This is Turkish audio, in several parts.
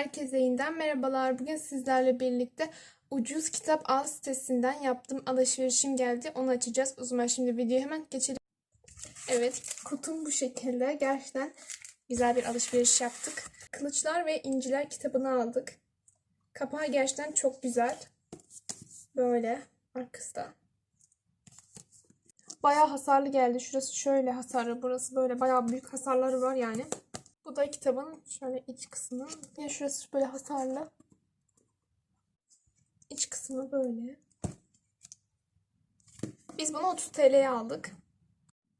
Herkese yeniden merhabalar. Bugün sizlerle birlikte ucuz kitap al sitesinden yaptığım alışverişim geldi. Onu açacağız. O zaman şimdi videoya hemen geçelim. Evet, kutum bu şekilde. Gerçekten güzel bir alışveriş yaptık. Kılıçlar ve İnciler kitabını aldık. Kapağı gerçekten çok güzel. Böyle arkası da. Bayağı hasarlı geldi. Şurası şöyle hasarlı, burası böyle bayağı büyük hasarları var yani. Bu da kitabın şöyle iç kısmı. Ya şurası böyle hasarlı. İç kısmı böyle. Biz bunu 30 TL'ye aldık.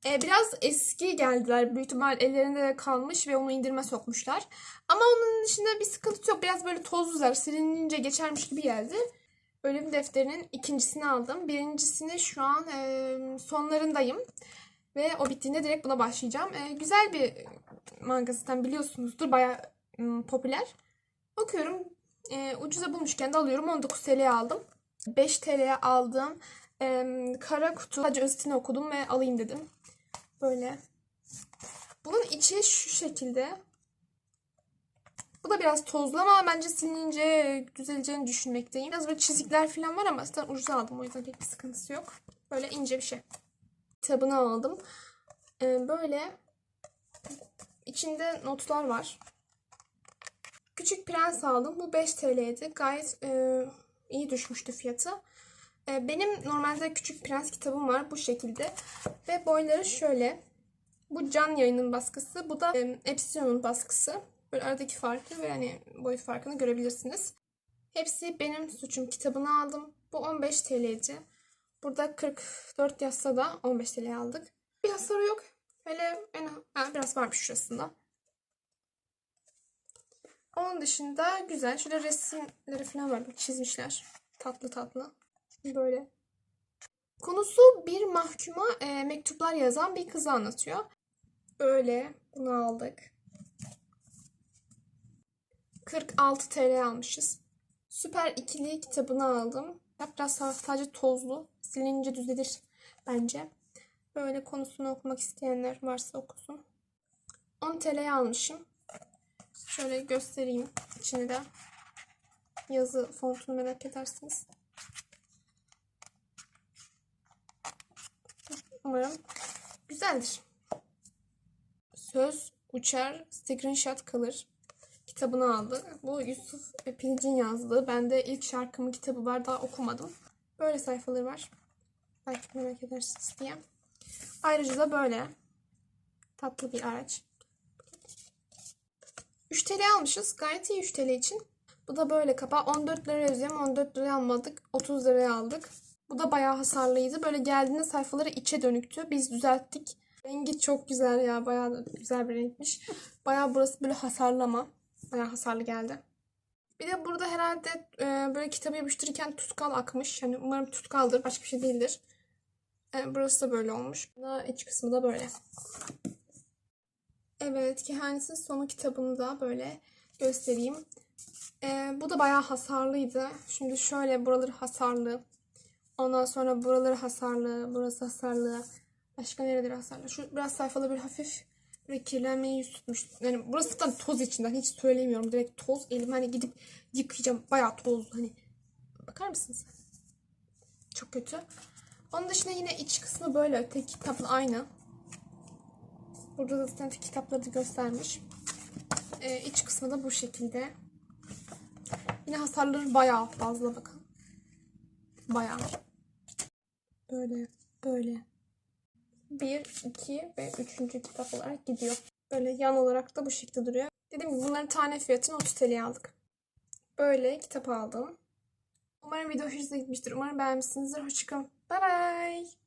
Ee, biraz eski geldiler. Büyük ihtimal ellerinde de kalmış ve onu indirme sokmuşlar. Ama onun dışında bir sıkıntı yok. Biraz böyle tozlular. Silinince geçermiş gibi geldi. Ölüm defterinin ikincisini aldım. Birincisini şu an e, sonlarındayım. Ve o bittiğinde direkt buna başlayacağım. E, güzel bir manga zaten biliyorsunuzdur. Baya popüler. Okuyorum. E, ucuza bulmuşken de alıyorum. 19 TL'ye aldım. 5 TL'ye aldığım e, kara kutu. Sadece özetini okudum ve alayım dedim. Böyle. Bunun içi şu şekilde. Bu da biraz tozlu ama bence silinince düzeleceğini düşünmekteyim. Biraz böyle çizikler falan var ama zaten ucuza aldım. O yüzden pek bir sıkıntısı yok. Böyle ince bir şey. Kitabını aldım. Ee, böyle içinde notlar var. Küçük Prens aldım. Bu 5 TL'ydi. Gayet e, iyi düşmüştü fiyatı. E, benim normalde Küçük Prens kitabım var bu şekilde. Ve boyları şöyle. Bu Can Yayın'ın baskısı. Bu da e, Epsilon'un baskısı. Böyle aradaki farkı ve yani boyut farkını görebilirsiniz. Hepsi benim suçum kitabını aldım. Bu 15 TL'ydi. Burada 44 yazsa da 15 TL aldık. Bir hasarı yok. Hele en ha, biraz varmış şurasında. Onun dışında güzel. Şöyle resimleri falan var. Çizmişler. Tatlı tatlı. Böyle. Konusu bir mahkuma e, mektuplar yazan bir kızı anlatıyor. Böyle. Bunu aldık. 46 TL almışız. Süper ikili kitabını aldım. Biraz sadece tozlu. Silince düzelir bence. Böyle konusunu okumak isteyenler varsa okusun. 10 TL'ye almışım. Şöyle göstereyim içini de. Yazı fontunu merak edersiniz. Umarım güzeldir. Söz uçar, screenshot kalır kitabını aldı. Bu Yusuf Pilic'in yazdığı. Bende ilk şarkımın kitabı var. Daha okumadım. Böyle sayfaları var. Belki merak edersiniz diye. Ayrıca da böyle. Tatlı bir araç. 3 TL almışız. Gayet iyi 3 TL için. Bu da böyle kapağı. 14 lira yazıyorum. 14 liraya almadık. 30 liraya aldık. Bu da bayağı hasarlıydı. Böyle geldiğinde sayfaları içe dönüktü. Biz düzelttik. Rengi çok güzel ya. Bayağı güzel bir renkmiş. Bayağı burası böyle hasarlama. Bayağı hasarlı geldi. Bir de burada herhalde e, böyle kitabı yapıştırırken tutkal akmış. Yani umarım tutkaldır. Başka bir şey değildir. E, burası da böyle olmuş. Da iç kısmı da böyle. Evet. Kehanetin sonu kitabını da böyle göstereyim. E, bu da bayağı hasarlıydı. Şimdi şöyle buraları hasarlı. Ondan sonra buraları hasarlı. Burası hasarlı. Başka nereleri hasarlı? Şu biraz sayfaları bir hafif Böyle kirlenmeyi yüz tutmuş. Yani burası da toz içinden. Hiç söylemiyorum. Direkt toz. Elim hani gidip yıkayacağım. Bayağı toz. Hani bakar mısınız? Çok kötü. Onun dışında yine iç kısmı böyle. Tek kitapla aynı. Burada da zaten kitapları da göstermiş. Ee, iç kısmı da bu şekilde. Yine hasarları bayağı fazla bakın. Bayağı. Böyle. Böyle. 1, 2 ve 3. kitap olarak gidiyor. Böyle yan olarak da bu şekilde duruyor. Dediğim gibi bunların tane fiyatını 30 TL'ye aldık. Böyle kitap aldım. Umarım video hoşunuza gitmiştir. Umarım beğenmişsinizdir. Hoşçakalın. Bye bye.